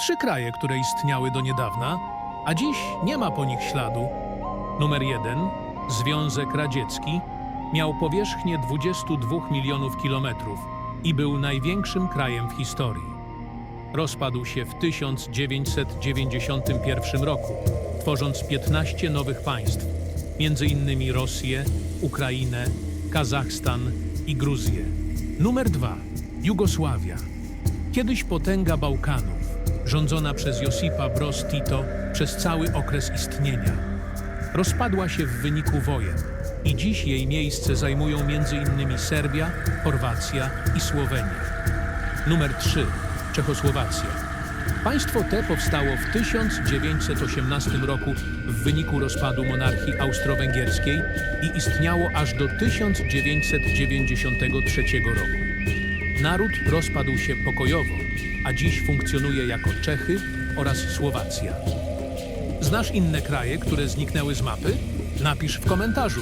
trzy kraje, które istniały do niedawna, a dziś nie ma po nich śladu. Numer jeden, Związek Radziecki, miał powierzchnię 22 milionów kilometrów i był największym krajem w historii. Rozpadł się w 1991 roku, tworząc 15 nowych państw, innymi Rosję, Ukrainę, Kazachstan i Gruzję. Numer 2. Jugosławia. Kiedyś potęga Bałkanów, rządzona przez Josipa Broz Tito przez cały okres istnienia. Rozpadła się w wyniku wojen i dziś jej miejsce zajmują m.in. Serbia, Chorwacja i Słowenia. Numer 3. Czechosłowacja. Państwo te powstało w 1918 roku w wyniku rozpadu monarchii austro-węgierskiej i istniało aż do 1993 roku. Naród rozpadł się pokojowo, a dziś funkcjonuje jako Czechy oraz Słowacja. Znasz inne kraje, które zniknęły z mapy? Napisz w komentarzu.